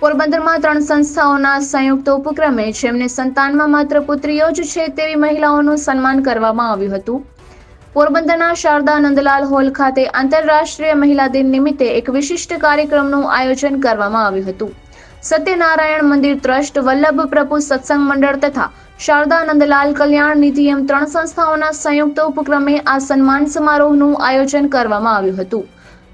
પોરબંદરમાં ત્રણ સંસ્થાઓના સંયુક્ત ઉપક્રમે જેમને સંતાનમાં માત્ર પુત્રીઓ જ છે તેવી મહિલાઓનું સન્માન કરવામાં આવ્યું હતું. પોરબંદરના શારદા નંદલાલ હોલ ખાતે આંતરરાષ્ટ્રીય મહિલા દિન નિમિત્તે એક વિશિષ્ટ કાર્યક્રમનું આયોજન કરવામાં આવ્યું હતું. સત્યનારાયણ મંદિર ટ્રસ્ટ વલ્લભ પ્રભુ સત્સંગ મંડળ તથા શારદા નંદલાલ કલ્યાણ નિધિ એમ ત્રણ સંસ્થાઓના સંયુક્ત ઉપક્રમે આ સન્માન સમારોહનું આયોજન કરવામાં આવ્યું હતું.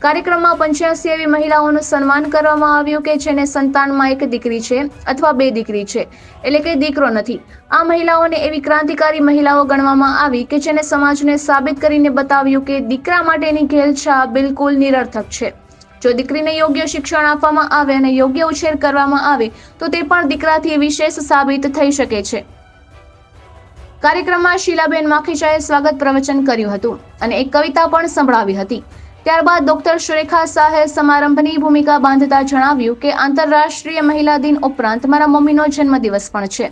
કાર્યક્રમમાં પંચ્યાસી એવી મહિલાઓનું સન્માન કરવામાં આવ્યું કે જેને સંતાનમાં એક દીકરી છે અથવા બે દીકરી છે. એટલે કે દીકરો નથી. આ મહિલાઓને એવી ક્રાંતિકારી મહિલાઓ ગણવામાં આવી કે જેને સમાજને સાબિત કરીને બતાવ્યું કે દીકરા માટેની ઘેલછા બિલકુલ નિરર્થક છે. જો દીકરીને યોગ્ય શિક્ષણ આપવામાં આવે અને યોગ્ય ઉછેર કરવામાં આવે, તો તે પણ દીકરાથી વિશેષ સાબિત થઈ શકે છે. કાર્યક્રમમાં શીલાબેન માખીજાએ સ્વાગત પ્રવચન કર્યું હતું અને એક કવિતા પણ સંભળાવી હતી. ત્યારબાદ ડોક્ટર સુરેખા શાહે સમારંભની ભૂમિકા બાંધતા જણાવ્યું કે આંતરરાષ્ટ્રીય મહિલા દિન ઉપરાંત મારા મમ્મીનો જન્મદિવસ પણ છે.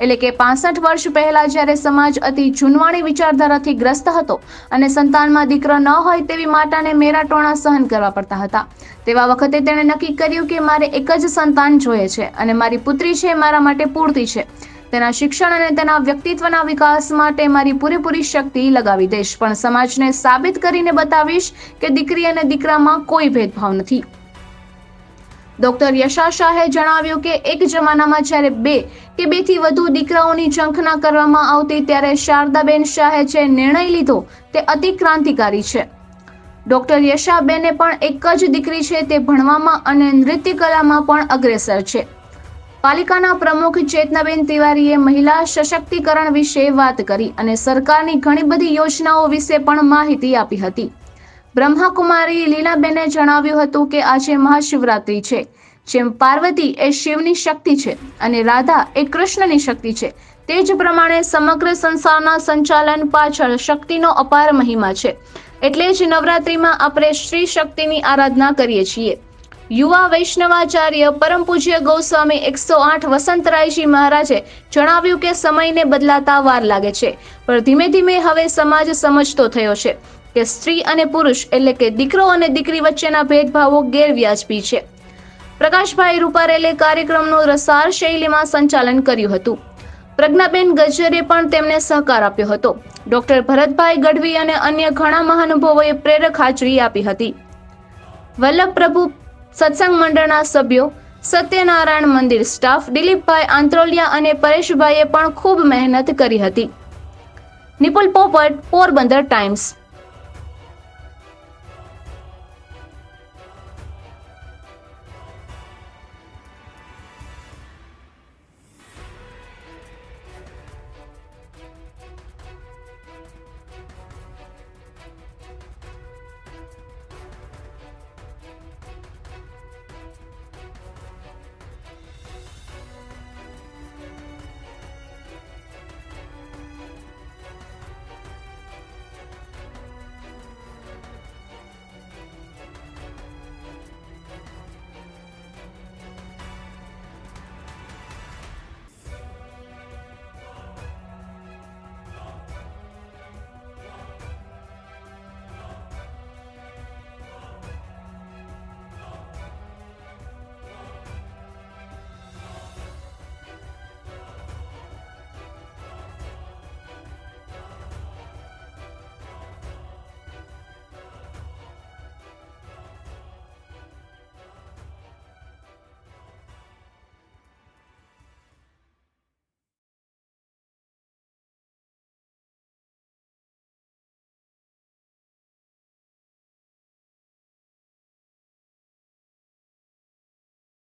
એટલે કે પાસઠ વર્ષ પહેલા જ્યારે સમાજ અતિ જૂનવાણી વિચારધારાથી ગ્રસ્ત હતો અને સંતાનમાં દીકરો ન હોય તેવી માતાને મેરાટોણા સહન કરવા પડતા હતા. તેવા વખતે તેણે નક્કી કર્યું કે મારે એક જ સંતાન જોઈએ છે અને મારી પુત્રી છે મારા માટે પૂરતી છે. તેના શિક્ષણ અને તેના વ્યક્તિત્વના વિકાસ માટે મારી પૂરેપૂરી શક્તિ લગાવી દઈશ. પણ સમાજને સાબિત કરીને બતાવીશ કે દીકરી અને દીકરામાં કોઈ ભેદભાવ નથી. ડોક્ટર યશા શાહે જણાવ્યું કે એક જમાનામાં જ્યારે બે કે બેથી વધુ દીકરાઓની ઝંખના કરવામાં આવતી ત્યારે શારદાબેન શાહે જે નિર્ણય લીધો તે અતિ ક્રાંતિકારી છે. ડોક્ટર યશાબેને પણ એક જ દીકરી છે તે ભણવામાં અને નૃત્ય કલામાં પણ અગ્રેસર છે. પાલિકાના પ્રમુખ ચેતનાબેન તિવારીએ મહિલા સશક્તિકરણ વિશે વાત કરી અને સરકારની ઘણી બધી યોજનાઓ વિશે પણ માહિતી આપી હતી. બ્રહ્માકુમારી લીલાબેને જણાવ્યું હતું કે આજે મહાશિવરાત્રિ છે, જેમ પાર્વતી એ શિવની શક્તિ છે અને રાધા એ કૃષ્ણની શક્તિ છે. તે જ પ્રમાણે સમગ્ર સંસારના સંચાલન પાછળ શક્તિનો અપાર મહિમા છે. એટલે જ નવરાત્રિમાં આપણે શ્રી શક્તિની આરાધના કરીએ છીએ. યુવા વૈષ્ણવાચાર્ય પરમ પૂજ્ય ગૌસ્વામી એકસો આઠ વસંતરાયજી મહારાજે જણાવ્યું કે સમયને બદલાતા વાર લાગે છે, પણ ધીમે ધીમે હવે સમાજ સમજતો થયો છે કે સ્ત્રી અને પુરુષ એટલે કે દીકરો અને દીકરી વચ્ચેના ભેદભાવો ગેરવ્યાજબી છે. પ્રકાશભાઈ રૂપારેલે કાર્યક્રમનું રસાર શૈલીમાં સંચાલન કર્યું હતું. પ્રજ્ઞાબેન ગજ્જરે પણ તેમને સહકાર આપ્યો હતો. ડોક્ટર ભરતભાઈ ગઢવી અને અન્ય ઘણા મહાનુભાવોએ પ્રેરક હાજરી આપી હતી. વલ્લભ પ્રભુ સત્સંગ મંડળના સભ્યો, સત્યનારાયણ મંદિર સ્ટાફ, દિલીપભાઈ આંત્રોલિયા અને પરેશભાઈએ પણ ખૂબ મહેનત કરી હતી. નિપુલ પોપટ, પોરબંદર ટાઈમ્સ.